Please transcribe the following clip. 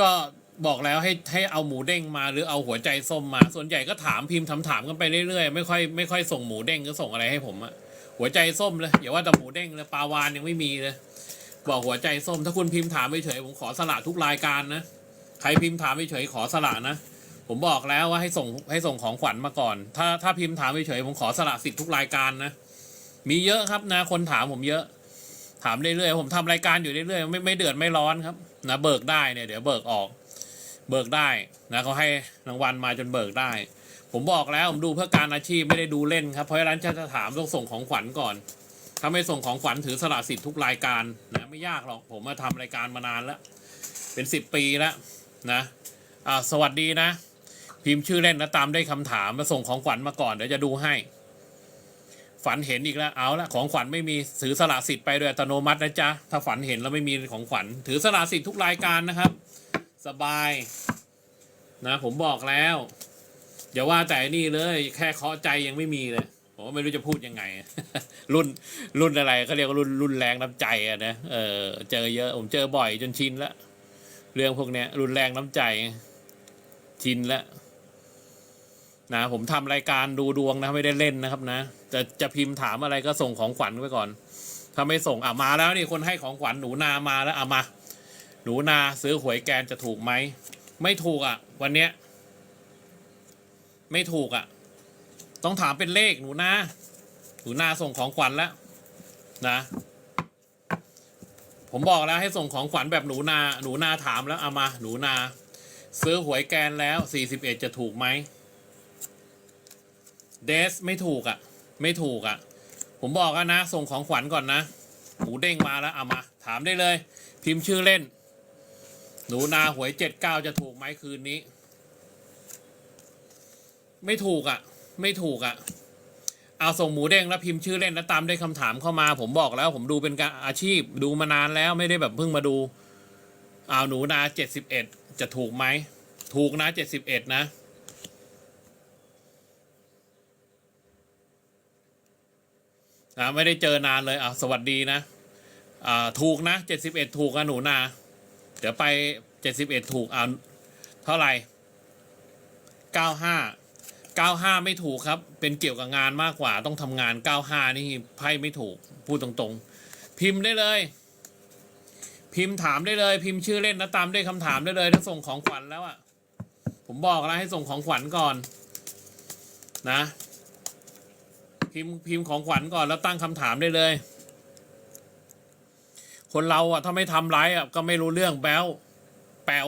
ก็บอกแล้วให้ให้เอาหมูเด้งมาหรือเอาหัวใจส้มมา ส่วนใหญ่ก็ถามพิมพ์ถามถามๆกันไปเรื่อยๆไม่ค่อยไม่ค่อยส่งหมูเด้งก็ส่งอะไรให้ผมอะหัวใจส้มเลยอย่าว่าแต่หมูเด้งเลยปลาวานยังไม่มีเลยบอกหัวใจส้ม ถ้าคุณพิมพ์ถามเฉยผมขอสละทุกรายการนะใครพิมพ์ถามเฉยขอสละนะผมบอกแล้วว่าให้ส่งให้ส่งของขวัญมาก่อน ถ้าถ้าพิมพ์ถามเฉยผมขอสละสิทธิ์ทุกรายการนะมีเยอะครับนะคนถามผมเยอะ ถามเรื่อยๆผมทำรายการอยู่เรื่อยๆไม่ไม่เดือดไม่ร้อนครับนะเบิกได้เนี่ยเดี๋ยวเบิกออก เบิกได้นะเขาให้รางวัลมาจนเบิกได้ ผมบอกแล้วผมดูเพื่อการอาชีพไม่ได้ดูเล่นครับเพราะฉะนั้นจะถามต้องส่งของขวัญก่อน ถ้าไม่ส่งของขวัญถือสละสิทธิ์ทุกรายการนะไม่ยากหรอกผมมาทำรายการมานานแล้ว เป็นสิบปีแล้วนะอ่าสวัสดีนะ พิมพ์ชื่อเล่นนะตามได้คำถามมาส่งของขวัญมาก่อนเดี๋ยวจะดูให้ ฝันเห็นอีกแล้วเอาละของขวัญไม่มีถือสละสิทธิ์ไปโดยอัตโนมัตินะจ๊ะถ้าฝันเห็นแล้วไม่มีของขวัญถือสละสิทธิ์ทุกรายการนะครับ สบาย นะ ผมบอกแล้วอย่าว่าแต่นี่เลย แค่เคาะใจยังไม่มีเลยผมไม่รู้จะพูดยังไง รุ่นรุ่นอะไรเขาเรียกว่ารุ่นรุ่นแรงน้ำใจอะนะเออเจอเยอะผมเจอบ่อยจนชินละเรื่องพวกเนี้ยรุนแรงน้ำใจชินละ นะผมทำรายการดูดวงนะไม่ได้เล่นนะครับนะ จะจะพิมพ์ถามอะไรก็ส่งของขวัญไว้ก่อน ถ้าไม่ส่งอะมาแล้วนี่คนให้ของขวัญหนูนามาแล้วอะมา หนูนาซื้อหวยแกนจะถูกไหม ไม่ถูกอะ วันเนี้ย ไม่ถูกอะ ต้องถามเป็นเลขหนูนาหนูนาส่งของขวัญแล้วนะ ผมบอกแล้วให้ส่งของขวัญแบบหนูนา หนูนาถามแล้วเอามา หนูนา ซื้อหวยแกนแล้วสี่สิบเอ็ดจะถูกไหม เดสไม่ถูกอะ ไม่ถูกอะ ผมบอกแล้วนะ ส่งของขวัญก่อนนะหมูเด้งมาแล้วเอามา ถามได้เลย พิมพ์ชื่อเล่น หนูนาหวยเจ็ดเก้าจะถูกไหมคืนนี้ ไม่ถูกอะ ไม่ถูกอะ เอาส่งหมูเด้งแล้วพิมพ์ชื่อเล่นแล้วตามด้วยคำถามเข้ามา ผมบอกแล้ว ผมดูเป็นการอาชีพ ดูมานานแล้วไม่ได้แบบเพิ่งมาดูเอาหนูนาเจ็ดสิบเอ็ดจะถูกไหม ถูกนะเจ็ดสิบเอ็ดนะ อ่าไม่ได้เจอนานเลยอ่าสวัสดีนะอ่าถูกนะเจ็ดสิบเอ็ดถูกอะหนูนา เดี๋ยวไปเจ็ดสิบเอ็ดถูกอ่าเท่าไหร่เก้าห้าเก้าห้าไม่ถูกครับ เป็นเกี่ยวกับงานมากกว่าต้องทำงานเก้าห้านี่ไพ่ไม่ถูกพูดตรงๆ พิมพ์ได้เลย พิมพ์ถามได้เลย พิมพ์ชื่อเล่นนะตามด้วยคำถามได้เลยถ้าส่งของขวัญแล้วอะผมบอกแล้วให้ส่งของขวัญก่อนนะ พิมพ์พิมพ์ของขวัญก่อนแล้วตั้งคำถามได้เลย คนเราอะถ้าไม่ทำร้ายอะก็ไม่รู้เรื่องแบ้วแปลว